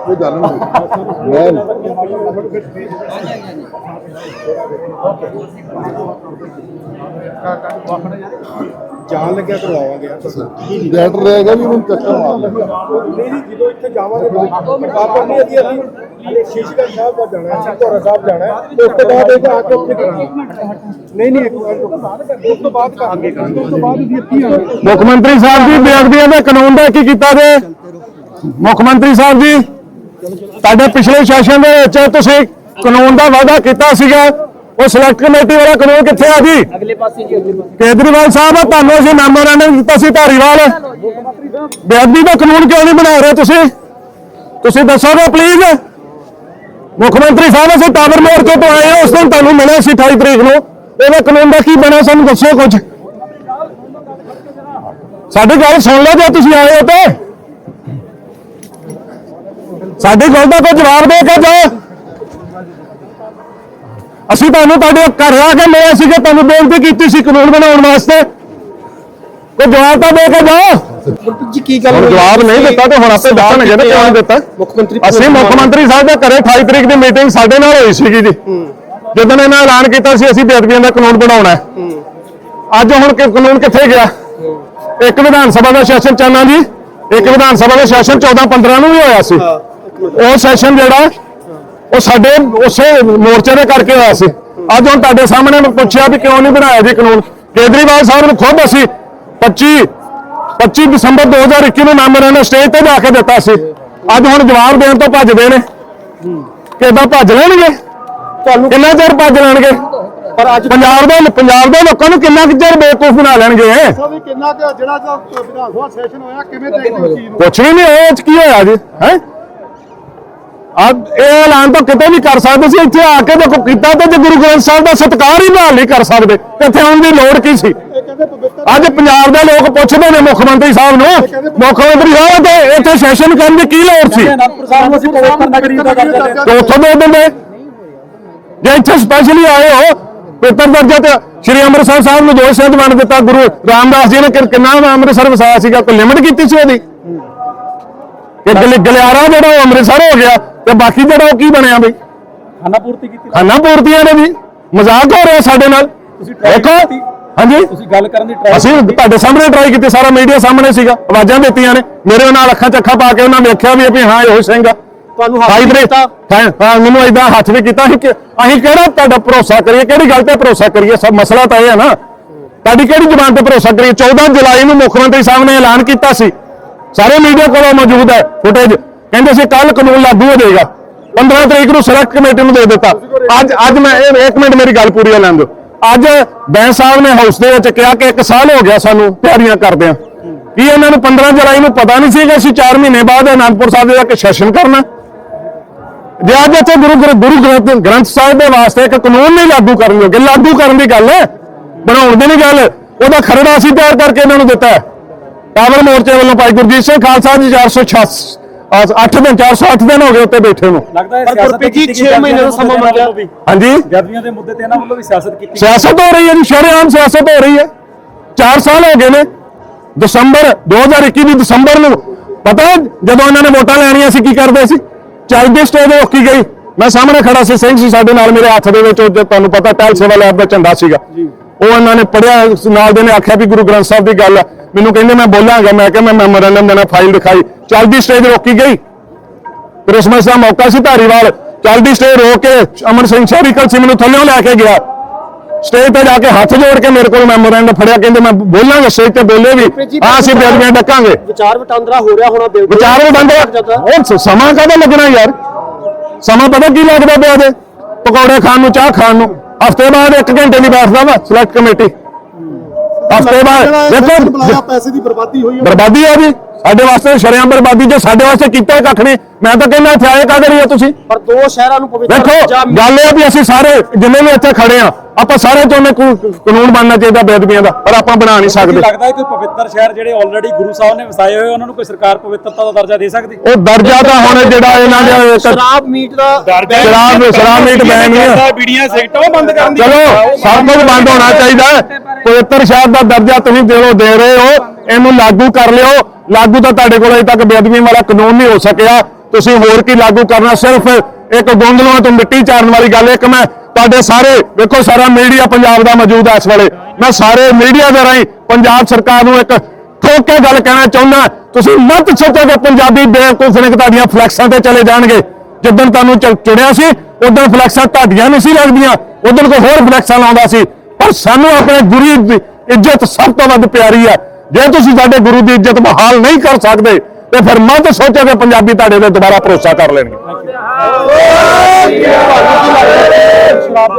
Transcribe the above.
ਕੋਈ ਗੱਲ ਨਹੀਂ। ਮੈਂ ਜਾਣ ਲੱਗਿਆ ਕਰਵਾਵਾਂਗੇ ਡਾਕਟਰ ਰਹੇਗਾ ਵੀ ਉਹਨੂੰ ਚੱਕਰ ਮਾਰ ਨਹੀਂ ਨਹੀਂ ਜਦੋਂ ਇੱਥੇ ਜਾਵਾਂਗੇ ਬਾਬਾ ਨਹੀਂ ਅਦੀ ਅਸੀਂ ਸ਼ੀਸ਼ਗੰਜ ਸਾਹਿਬ ਦਾ ਜਾਣਾ ਹੈ ਚੌਰਾ ਸਾਹਿਬ ਜਾਣਾ ਹੈ। ਉਸ ਤੋਂ ਬਾਅਦ ਇਹ ਆ ਕੇ ਉੱਥੇ ਕਰਾਂਗੇ। ਨਹੀਂ ਨਹੀਂ ਇੱਕ ਮਿੰਟ। ਉਸ ਤੋਂ ਬਾਅਦ ਕਰਾਂਗੇ। ਉਸ ਤੋਂ ਬਾਅਦ ਅਸੀਂ ਇੱਥੇ ਆਵਾਂਗੇ। ਮੁੱਖ ਮੰਤਰੀ ਸਾਹਿਬ ਜੀ ਬੇਅਦਬੀਆਂ ਦੇ ਕਾਨੂੰਨ ਦਾ ਕੀ ਕੀਤਾ ਜੇ? ਮੁੱਖ ਮੰਤਰੀ ਸਾਹਿਬ ਜੀ ਤੁਹਾਡੇ ਪਿਛਲੇ ਸੈਸ਼ਨ ਦੇ ਵਿੱਚ ਤੁਸੀਂ ਕਾਨੂੰਨ ਦਾ ਵਾਅਦਾ ਕੀਤਾ ਸੀਗਾ। ਉਹ ਸਿਲੈਕਟ ਕਮੇਟੀ ਵਾਲਾ ਕਾਨੂੰਨ ਕਿੱਥੇ ਆ ਜੀ? ਅਗਲੇ ਪਾਸੇ ਜੀ ਕੇਜਰੀਵਾਲ ਸਾਹਿਬ ਤੁਹਾਨੂੰ ਅਸੀਂ ਮੈਮੋਰੈਂਡਮ ਦਿੱਤਾ ਸੀ ਧਾਰੀਵਾਲ। ਬੇਅਦਬੀ ਦਾ ਕਾਨੂੰਨ ਕਿਉਂ ਨਹੀਂ ਬਣਾ ਰਹੇ ਤੁਸੀਂ? ਤੁਸੀਂ ਦੱਸੋਗੇ ਪਲੀਜ਼ ਮੁੱਖ ਮੰਤਰੀ ਸਾਹਿਬ ਅਸੀਂ ਟਾਵਰ ਮੋਰਚੇ ਤੋਂ ਆਏ ਹਾਂ ਉਸ ਦਿਨ ਤੁਹਾਨੂੰ ਮਿਲੇ ਸੀ 28 ਤਰੀਕ ਨੂੰ। ਇਹਦਾ ਕਾਨੂੰਨ ਦਾ ਕੀ ਬਣਿਆ ਸਾਨੂੰ ਦੱਸੋ ਕੁਝ। ਸਾਡੀ ਗੱਲ ਸੁਣ ਲਓ ਜੇ ਤੁਸੀਂ ਆਏ ਹੋ ਤੇ। ਸਾਡੀ ਗੱਲ ਦਾ ਕੋਈ ਜਵਾਬ ਦੇ ਕੇ ਜਾਓ। ਅਸੀਂ ਤੁਹਾਨੂੰ ਤੁਹਾਡੇ ਘਰ ਆ ਕੇ ਮਿਲੇ ਸੀ ਕਿ ਤੁਹਾਨੂੰ ਬੇਨਤੀ ਕੀਤੀ ਸੀ ਕਾਨੂੰਨ ਬਣਾਉਣ ਵਾਸਤੇ। ਕੋਈ ਜਵਾਬ ਤਾਂ ਦੇ ਕੇ ਜਾਓ। ਜੀ ਕੀ ਗੱਲ ਹੁਣ ਜਵਾਬ ਨਹੀਂ ਦਿੱਤਾ ਤੇ ਹੁਣ ਆਪੇ ਦੱਸਣਗੇ ਨਾ ਕਿਉਂ ਨਹੀਂ ਦਿੱਤਾ? ਮੁੱਖ ਮੰਤਰੀ ਅਸੀਂ ਮੁੱਖ ਮੰਤਰੀ ਸਾਹਿਬ ਦੇ ਘਰੇ 28 ਤਰੀਕ ਦੀ ਮੀਟਿੰਗ ਸਾਡੇ ਨਾਲ ਹੋਈ ਸੀਗੀ ਜੀ। ਜਦੋਂ ਇਹਨਾਂ ਐਲਾਨ ਕੀਤਾ ਸੀ ਅਸੀਂ ਬੇਅਦਬੀਆਂ ਦਾ ਕਾਨੂੰਨ ਬਣਾਉਣਾ ਹੈ। ਅੱਜ ਹੁਣ ਕਿ ਕਾਨੂੰਨ ਕਿੱਥੇ ਗਿਆ? ਇੱਕ ਵਿਧਾਨ ਸਭਾ ਦਾ ਸੈਸ਼ਨ ਚਾਹਨਾ ਜੀ। ਇੱਕ ਵਿਧਾਨ ਸਭਾ ਦਾ ਸੈਸ਼ਨ 14 15 ਨੂੰ ਵੀ ਹੋਇਆ ਸੀ। ਉਹ ਸੈਸ਼ਨ ਜਿਹੜਾ ਉਹ ਸਾਡੇ ਉਸੇ ਮੋਰਚੇ ਦੇ ਕਰਕੇ ਹੋਇਆ ਸੀ। ਅੱਜ ਹੁਣ ਤੁਹਾਡੇ ਸਾਹਮਣੇ ਮੈਂ ਪੁੱਛਿਆ ਵੀ ਕਿਉਂ ਨਹੀਂ ਬਣਾਇਆ ਜੀ ਕਾਨੂੰਨ? ਕੇਜਰੀਵਾਲ ਸਾਹਿਬ ਨੂੰ ਖੁਦ ਅਸੀਂ 25 25 ਦਸੰਬਰ 2021 ਨੂੰ ਮੈਮੋਰੈਂਡਮ ਸਟੇਜ ਤੇ ਜਾ ਕੇ ਦਿੱਤਾ ਸੀ। ਅੱਜ ਹੁਣ ਜਵਾਬ ਦੇਣ ਤੋਂ ਭੱਜਦੇ ਨੇ। ਕਿੱਦਾਂ ਭੱਜ ਲੈਣਗੇ? ਤੁਹਾਨੂੰ ਕਿੰਨਾ ਚਿਰ ਭੱਜ ਲੈਣਗੇ? ਪਰ ਅੱਜ ਪੰਜਾਬ ਦੇ ਪੰਜਾਬ ਦੇ ਲੋਕਾਂ ਨੂੰ ਕਿੰਨਾ ਚਿਰ ਬੇਵਕੂਫ ਬਣਾ ਲੈਣਗੇ? ਵੀ ਕਿੰਨਾ ਕੁ ਜਿਹੜਾ ਵਿਧਾਨ ਸਭਾ ਸੈਸ਼ਨ ਹੋਇਆ ਕਿਵੇਂ ਦੇਖਦੇ ਹੋ ਚੀਜ਼ ਨੂੰ? ਕੁਛ ਵੀ ਨਹੀਂ ਹੋਇਆ ਕੀ ਹੋਇਆ ਜੀ? ਹੈ? ਆ ਇਹ ਐਲਾਨ ਤਾਂ ਕਿਤੇ ਵੀ ਕਰ ਸਕਦੇ ਸੀ ਇੱਥੇ ਆ ਕੇ ਦੇਖੋ ਕੀਤਾ ਤੇ ਜੇ ਗੁਰੂ ਗ੍ਰੰਥ ਸਾਹਿਬ ਦਾ ਸਤਿਕਾਰ ਹੀ ਬਹਾਲ ਨਹੀਂ ਕਰ ਸਕਦੇ ਤੇ ਇੱਥੇ ਆਉਣ ਦੀ ਲੋੜ ਕੀ ਸੀ? ਇਹ ਪਵਿੱਤਰ ਅੱਜ ਪੰਜਾਬ ਦੇ ਲੋਕ ਪੁੱਛਦੇ ਨੇ ਮੁੱਖ ਮੰਤਰੀ ਸਾਹਿਬ ਨੂੰ ਮੁੱਖ ਮੰਤਰੀ ਸਾਹਿਬ ਤੇ ਇੱਥੇ ਸੈਸ਼ਨ ਕਰਨ ਦੀ ਕੀ ਲੋੜ ਸੀ? ਸਾਹਿਬ ਪਵਿੱਤਰ ਉੱਥੋਂ ਦੇ ਦਿੰਦੇ? ਜੇ ਇੱਥੇ ਸਪੈਸ਼ਲੀ ਆਏ ਹੋ ਪੇਪਰ ਦਰਜਾ ਤੇ ਸ਼੍ਰੀ ਅੰਮ੍ਰਿਤਸਰ ਸਾਹਿਬ ਨੂੰ ਦੋ ਸ਼ਬਦ ਵੰਡ ਦਿੱਤਾ ਗੁਰੂ ਰਾਮਦਾਸ ਜੀ ਨੇ ਕਿ- ਕਿੰਨਾ ਅੰਮ੍ਰਿਤਸਰ ਵਸਾਇਆ ਸੀਗਾ ਕੋਈ ਲਿਮਟ ਕੀਤੀ ਸੀ ਉਹਦੀ? ਗਲ- ਗਲਿਆਰਾ ਜਿਹੜਾ ਉਹ ਅੰਮ੍ਰਿਤਸਰ ਹੋ ਗਿਆ ਤੇ ਬਾਕੀ ਜਿਹੜਾ ਉਹ ਕੀ ਬਣਿਆ ਬਈ? ਖਾਨਾ ਪੂਰਤੀ ਕੀਤੀ। ਖਾਨਾ ਪੂਰਤੀਆਂ ਨੇ ਵੀ। ਮਜ਼ਾਕ ਹੋ ਰਿਹਾ ਸਾਡੇ ਨਾਲ। ਦੇਖੋ। ਹਾਂਜੀ। ਤੁਸੀਂ ਗੱਲ ਕਰਨ ਦੀ ਟਰਾਈ ਅਸੀਂ ਤੁਹਾਡੇ ਸਾਹਮਣੇ ਟਰਾਈ ਕੀਤੀ ਸਾਰਾ ਮੀਡੀਆ ਸਾਹਮਣੇ ਸੀਗਾ। ਆਵਾਜ਼ਾਂ ਦਿੱਤੀਆਂ ਨੇ। ਮੇਰੇ ਨਾਲ ਅੱਖਾਂ ਚ ਅੱਖਾਂ ਪਾ ਕੇ ਉਹਨਾਂ ਵੇਖਿਆ ਵੀ ਵੀ ਹਾਂ ਇਹੋ ਸਿੰਘ ਆ। ਤੁਹਾਨੂੰ ਹਾਈ ਬ੍ਰੇਕ ਹਾਂ ਮੈਨੂੰ ਇਦਾਂ ਹੱਥ ਵੀ ਕੀਤਾ। ਸੀ ਕਿ ਅਸੀਂ ਕਿਹੜਾ ਤੁਹਾਡਾ ਭਰੋਸਾ ਕਰੀਏ? ਕਿਹੜੀ ਗੱਲ ਤੇ ਭਰੋਸਾ ਕਰੀਏ? ਸਭ ਮਸਲਾ ਤਾਂ ਇਹ ਹੈ ਨਾ। ਤੁਹਾਡੀ ਕਿਹੜੀ ਜ਼ਬਾਨ ਤੇ ਭਰੋਸਾ ਕਰੀਏ? 14 ਜੁਲਾਈ ਨੂੰ ਮੁੱਖ ਮੰਤਰੀ ਸਾਹਿਬ ਨੇ ਐਲਾਨ ਕੀਤਾ ਸੀ। ਸਾਰੇ ਮੀਡੀਆ ਕੋਲ ਮੌਜੂਦ ਹੈ ਫੁਟੇਜ ਕਹਿੰਦੇ ਸੀ ਕੱਲ ਕਾਨੂੰਨ ਲਾਗੂ ਹੋ ਜਾਏਗਾ। 15 ਤਰੀਕ ਨੂੰ ਸਿਲੈਕਟ ਕਮੇਟੀ ਨੂੰ ਦੇ ਦਿੱਤਾ। ਅੱਜ ਅੱਜ ਮੈਂ ਇਹ- ਇੱਕ ਮਿੰਟ ਮੇਰੀ ਗੱਲ ਪੂਰੀ ਲੈਣ ਦਿਓ। ਅੱਜ ਬੈਂਸ ਸਾਹਿਬ ਨੇ ਹਾਊਸ ਦੇ ਵਿੱਚ ਕਿਹਾ ਕਿ ਇੱਕ ਸਾਲ ਹੋ ਗਿਆ ਸਾਨੂੰ ਤਿਆਰੀਆਂ ਕਰਦਿਆਂ। ਕੀ ਇਹਨਾਂ ਨੂੰ 15 ਜੁਲਾਈ ਨੂੰ ਪਤਾ ਨਹੀਂ ਸੀ ਕਿ ਅਸੀਂ 4 ਮਹੀਨੇ ਬਾਅਦ ਅਨੰਦਪੁਰ ਸਾਹਿਬ ਦੇ ਜਾ ਕੇ ਸੈਸ਼ਨ ਕਰਨਾ? ਜੇ ਅੱਜ ਇੱਥੇ ਗੁਰੂ ਗ੍ਰ- ਗੁਰੂ ਗ੍ਰੰਥ ਗ੍ਰੰਥ ਸਾਹਿਬ ਦੇ ਵਾਸਤੇ ਇੱਕ ਕਾਨੂੰਨ ਨਹੀਂ ਲਾਗੂ ਕਰਨ ਜੋਗੇ ਲਾਗੂ ਕਰਨ ਦੀ ਗੱਲ ਹੈ। ਬਣਾਉਣ ਦੀ ਨਹੀਂ ਗੱਲ। ਉਹਦਾ ਖਰੜਾ ਅਸੀਂ ਤਿਆਰ ਕਰਕੇ ਇਹਨਾਂ ਨੂੰ ਦਿੱਤਾ ਹੈ। ਪਾਵਰ ਮੋਰਚੇ ਵੱਲੋਂ ਭਾਈ ਗੁਰਜੀਤ ਸਿੰਘ ਖਾਲਸਾ ਜੀ 486 8 ਦਿਨ 408 ਦਿਨ ਹੋ ਗਏ ਉੱਤੇ ਬੈਠੇ ਨੂੰ। ਲੱਗਦਾ ਹੈ ਸਿਆਸਤ ਕੀਤੀ 6 ਮਹੀਨੇ ਦਾ ਸਮਾਂ ਮੰਗਿਆ। ਹਾਂਜੀ। ਗਰਮੀਆਂ ਦੇ ਮੁੱਦੇ ਤੇ ਇਹਨਾਂ ਵੱਲੋਂ ਵੀ ਸਿਆਸਤ ਕੀਤੀ ਸਿਆਸਤ ਹੋ ਰਹੀ ਹੈ ਜੀ ਸ਼ਰੇਆਮ ਸਿਆਸਤ ਹੋ ਰਹੀ ਹੈ। 4 ਸਾਲ ਹੋ ਗਏ ਨੇ। ਦਸੰਬਰ 2021 ਦੀ ਦਸੰਬਰ ਨੂੰ ਪਤਾ ਹੈ ਜਦੋਂ ਇਹਨਾਂ ਨੇ ਵੋਟਾਂ ਲੈਣੀਆਂ ਸੀ ਕੀ ਕਰਦੇ ਸੀ? ਚੱਲਦੀ ਸਟੇਜ ਰੋਕੀ ਗਈ। ਮੈਂ ਸਾਹਮਣੇ ਖੜਾ ਸੀ ਸਿੰਘ ਸੀ ਸਾਡੇ ਨਾਲ ਮੇਰੇ ਹੱਥ ਦੇ ਵਿੱਚ ਉਹ ਜੋ ਤੁਹਾਨੂੰ ਪਤਾ ਟਹਿਲ ਸੇਵਾ ਲੈਬ ਦਾ ਝੰਡਾ ਸੀਗਾ। ਉਹ ਇਹਨਾਂ ਨੇ ਪੜਿਆ ਨਾਲ ਦੇ ਨੇ ਆਖਿਆ ਵੀ ਗੁਰੂ ਗ੍ਰੰਥ ਸਾਹਿਬ ਦੀ ਗੱਲ ਹੈ ਮੈਨੂੰ ਕਹਿੰਦੇ ਮੈਂ ਬੋਲਾਂਗਾ। ਮੈਂ ਕਿਹਾ ਮੈਂ ਮੈਮੋਰੈਂਡਮ ਦੇਣਾ ਫਾਈਲ ਦਿਖਾਈ ਚੱਲਦੀ ਸਟੇਜ ਰੋਕੀ ਗਈ। ਕ੍ਰਿਸਮਸ ਦਾ ਮੌਕਾ ਸੀ ਧਾਰੀਵਾਲ। ਚੱਲਦੀ ਸਟੇਜ ਰੋਕ ਕੇ ਅਮਨ ਸਿੰਘ ਸ਼ਹਿਰੀਕਲ ਸੀ ਮੈਨੂੰ ਥੱਲੇੋਂ ਲੈ ਕੇ ਗਿਆ। ਸਟੇਜ ਤੇ ਜਾ ਕੇ ਹੱਥ ਜੋੜ ਕੇ ਮੇਰੇ ਕੋਲ ਮੈਮੋਰੈਂਡਮ ਫੜਿਆ ਕਹਿੰਦੇ ਮੈਂ ਬੋਲਾਂਗਾ ਸਟੇਜ ਤੇ ਬੋਲੇ ਵੀ ਹਾਂ ਅਸੀਂ ਬੇਦਬੀਆਂ ਡੱਕਾਂਗੇ। ਵਿਚਾਰ ਵਟਾਂਦਰਾ ਹੋ ਰਿਹਾ ਹੋਣਾ ਬਿਲਕੁਲ। ਵਿਚਾਰ ਵੀ ਬੰਦ ਉਹ ਸ- ਸਮਾਂ ਕਦੋਂ ਲੱਗਣਾ ਯਾਰ? ਸਮਾਂ ਪਤਾ ਕੀ ਲੱਗਦਾ ਪਿਆ ਦੇ ਪਕੌੜੇ ਖਾਣ ਨੂੰ ਚਾਹ ਖਾਣ ਨੂੰ। ਹਫ਼ਤੇ ਬਾਅਦ 1 ਘੰਟੇ ਨਹੀਂ ਬੈਠਦਾ ਵਾ ਸਿਲੈਕਟ ਕਮੇਟੀ ਹਫ਼ਤੇ ਬਾਅਦ ਦੇਖੋ ਪੈਸੇ ਦੀ ਬਰਬਾਦੀ ਹੋਈ ਹੈ ਬਰਬਾਦੀ ਆ ਜੀ ਸਾਡੇ ਵਾਸਤੇ ਸ਼ਰਿਆਮ ਬਰਬਾਦੀ ਜੇ ਸਾਡੇ ਵਾਸਤੇ ਕੀਤਾ ਕੱਖ ਨਹੀਂ ਮੈਂ ਤਾਂ ਕਹਿੰਦਾ ਇੱਥੇ ਆਏ ਕਾਹਦੇ ਲਈ ਤੁਸੀਂ? ਪਰ ਦੋ ਸ਼ਹਿਰਾਂ ਨੂੰ ਪਵਿੱਤਰ ਪੰਜਾਬ ਗੱਲ ਇਹ ਵੀ ਅਸੀਂ ਸਾਰੇ ਜਿੰਨੇ ਵੀ ਇੱਥੇ ਖੜੇ ਆ ਆਪਾਂ ਸਾਰੇ ਚਾਹੁੰਦੇ ਕੋ- ਕਾਨੂੰਨ ਬਣਨਾ ਚਾਹੀਦਾ ਬੇਅਦਬੀਆਂ ਦਾ ਪਰ ਆਪਾਂ ਬਣਾ ਨਹੀਂ ਸਕਦੇ। ਲੱਗਦਾ ਹੈ ਕਿ ਪਵਿੱਤਰ ਸ਼ਹਿਰ ਜਿਹੜੇ ਆਲਰੇਡੀ ਗੁਰੂ ਸਾਹਿਬ ਨੇ ਵਸਾਏ ਹੋਏ ਉਹਨਾਂ ਨੂੰ ਕੋਈ ਸਰਕਾਰ ਪਵਿੱਤਰਤਾ ਦਾ ਦਰਜਾ ਦੇ ਸਕਦੀ? ਉਹ ਦਰਜਾ ਤਾਂ ਹੁਣ ਜਿਹੜਾ ਇਹਨਾਂ ਦੇ ਇੱਕ ਸ਼ਰਾਬ ਮੀਟ ਦਾ ਸ਼ਰਾਬ ਸ਼ਰਾਬ ਮੀਟ ਬੈਨ ਨਹੀਂ ਆ ਬੀੜੀਆਂ ਸਿਗਰਟਾਂ ਉਹ ਬੰਦ ਕਰਨ ਚਲੋ ਸਭ ਕੁਝ ਬੰਦ ਹੋਣਾ ਚਾਹੀਦਾ ਹੈ। ਪਵਿੱਤਰ ਸ਼ਹਿਰ ਦਾ ਦਰਜਾ ਤੁਸੀਂ ਦਿਲੋਂ ਦੇ ਰਹੇ ਹੋ ਇਹਨੂੰ ਲਾਗੂ ਕਰ ਲਿਓ। ਲਾਗੂ ਤਾਂ ਤੁਹਾਡੇ ਕੋਲ ਅਜੇ ਤੱਕ ਬੇਅਦਬੀ ਵਾਲਾ ਕਾਨੂੰਨ ਨਹੀਂ ਹੋ ਸਕਿਆ। ਤੁਸੀਂ ਹੋਰ ਕੀ ਲਾਗੂ ਕਰਨਾ? ਸਿਰਫ ਇੱਕ ਗੋਂਦਲੋਂ ਤੋਂ ਮਿੱਟੀ ਚਾਰਨ ਵਾਲੀ ਗੱਲ ਇੱਕ ਮੈਂ ਤੁਹਾਡੇ ਸਾਰੇ, ਵੇਖੋ ਸਾਰਾ ਮੀਡੀਆ ਪੰਜਾਬ ਦਾ ਮੌਜੂਦ ਹੈ ਇਸ ਵੇਲੇ। ਮੈਂ ਸਾਰੇ ਮੀਡੀਆ ਦੇ ਰਾਹੀਂ ਪੰਜਾਬ ਸਰਕਾਰ ਨੂੰ ਇੱਕ ਠੋਕ ਕੇ ਗੱਲ ਕਹਿਣਾ ਚਾਹੁੰਦਾ ਤੁਸੀਂ ਮਤ ਸੋਚੋ ਕਿ ਪੰਜਾਬੀ ਬੇਵਕੂਫ ਨੇ ਤੁਹਾਡੀਆਂ ਫਲੈਕਸਾਂ ਤੇ ਚਲੇ ਜਾਣਗੇ। ਜਿੱਦਣ ਤੁਹਾਨੂੰ ਚੁਣਿਆ ਸੀ, ਉਦੋਂ ਫਲੈਕਸਾਂ ਤੁਹਾਡੀਆਂ ਨਹੀਂ ਸੀ ਲੱਗਦੀਆਂ। ਉਦੋਂ ਕੋਈ ਹੋਰ ਫਲੈਕਸਾਂ ਲਾਉਂਦਾ ਸੀ। ਪਰ ਸਾਨੂੰ ਆਪਣੇ ਗੁਰੂ ਦੀ ਇੱਜ਼ਤ ਸਭ ਤੋਂ ਵੱਧ ਪਿਆਰੀ ਹੈ। ਜੇ ਤੁਸੀਂ ਸਾਡੇ ਗੁਰੂ ਦੀ ਇੱਜ਼ਤ ਬਹਾਲ ਨਹੀਂ ਕਰ ਸਕਦੇ, ਤੇ ਫਿਰ ਮਤ ਸੋਚੋ ਕਿ ਪੰਜਾਬੀ ਤੁਹਾਡੇ ਤੇ ਦੁਬਾਰਾ ਭਰੋਸਾ ਕਰ ਲੈਣਗੇ। Kardeşim abi.